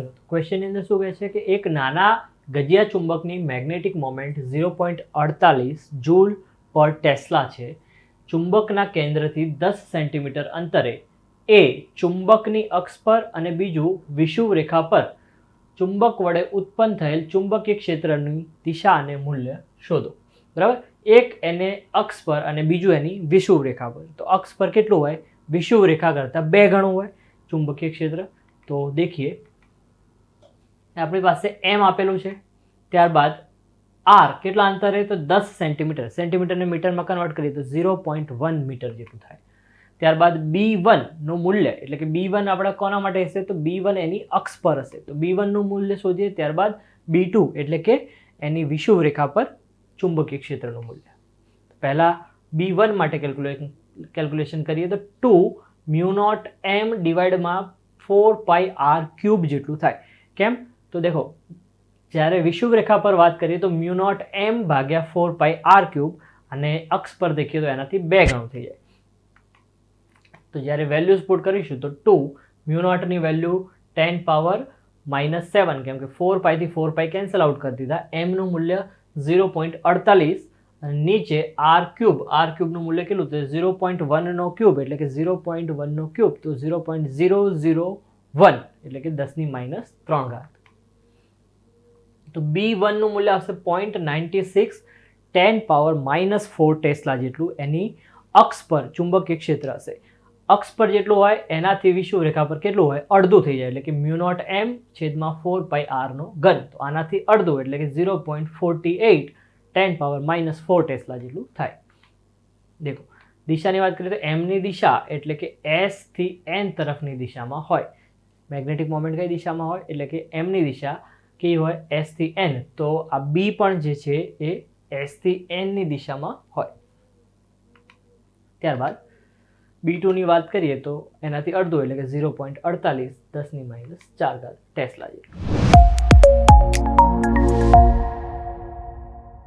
ક્વેશ્ચનની અંદર શું કહે છે કે એક નાના ગજિયા ચુંબકની મેગ્નેટિક મોમેન્ટ ઝીરો પોઈન્ટ અડતાલીસ જૂલ પર ટેસ્લા છે. ચુંબકના કેન્દ્રથી દસ સેન્ટીમીટર અંતરે. એ ચુંબકની અક્ષ પર અને બીજું વિષુવ રેખા પર. ચુંબક વડે ઉત્પન્ન થયેલ ચુંબકીય ક્ષેત્રની દિશા અને મૂલ્ય શોધો. બરાબર? એક એને અક્ષ પર અને બીજું એની વિષુવ રેખા પર. તો અક્ષ પર કેટલું હોય? વિષુવ રેખા કરતાં બે ગણું હોય ચુંબકીય ક્ષેત્ર. તો દેખીએ. આપણી પાસે એમ આપેલું છે. ત્યારબાદ આર કેટલા અંતરે તો દસ સેન્ટીમીટર સેન્ટીમીટરને મીટરમાં કન્વર્ટ કરીએ તો ઝીરો પોઈન્ટ વન મીટર જેટલું થાય. ત્યારબાદ બી વનનું મૂલ્ય, એટલે કે બી વન આપણા કોના માટે હશે? તો બી વન એની અક્ષ પર હશે. તો બી વનનું મૂલ્ય શોધીએ, ત્યારબાદ બી ટુ એટલે કે એની વિષુવરેખા પર ચુંબકીય ક્ષેત્રનું મૂલ્ય. પહેલાં બી વન માટે કેલ્ક્યુલેશન કેલ્ક્યુલેશન કરીએ તો ટુ મ્યુ નોટ એમ ડિવાઈડમાં ફોર પાઈ આર ક્યુબ જેટલું થાય. કેમ? તો દેખો, જ્યારે વિષુવરેખા પર વાત કરીએ તો મ્યુ નોટ એમ ભાગ્યા ફોર પાઈ આર ક્યુબ અને અક્ષ પર દેખીએ તો એનાથી બે ગણું થઈ જાય. તો જ્યારે વેલ્યુઝ પુટ કરીશું તો two, mu નોટની value ten power minus seven, કેમ કે ફોર પાઈથી ફોર પાઈ કેન્સલ આઉટ કરી દીધા. એમનું મૂલ્ય ઝીરો પોઈન્ટ અડતાલીસ અને નીચે આર ક્યુબ. આર ક્યુબનું મૂલ્ય કેટલું? તો ઝીરો પોઈન્ટ વનનો ક્યુબ, એટલે કે ઝીરો પોઈન્ટ વનનો ક્યુબ. તો zero point zero zero one, એટલે કે દસની માઇનસ ત્રણ ઘાત. તો બી વનનું મૂલ્ય આવશે point ninety six ten power minus four tesla જેટલું એની અક્ષ પર ચુંબકીય ક્ષેત્ર હશે. અક્ષ પર જેટલું હોય, એનાથી વિષુવ રેખા પર કેટલું હોય? અડધું થઈ જાય, એટલે કે મ્યુનોટ એમ છેદમાં ફોર પાઈ આરનો ઘન. તો આનાથી અડધું એટલે કે zero point forty eight ten power minus four tesla જેટલું થાય. દેખો, દિશાની વાત કરીએ તો એમની દિશા એટલે કે એસથી એન તરફની દિશામાં હોય. મેગ્નેટિક મોમેન્ટ કઈ દિશામાં હોય? એટલે કે એમની દિશા કેવી હોય એસથી એન તો આ બી પણ જે છે એ એસથી એનની દિશામાં હોય. ત્યારબાદ બી ટુની વાત કરીએ તો એનાથી અડધો, એટલે કે ઝીરો પોઈન્ટ અડતાલીસ, દસની માઇનસ ચાર ઘાત ટેસ્લા જેટલું.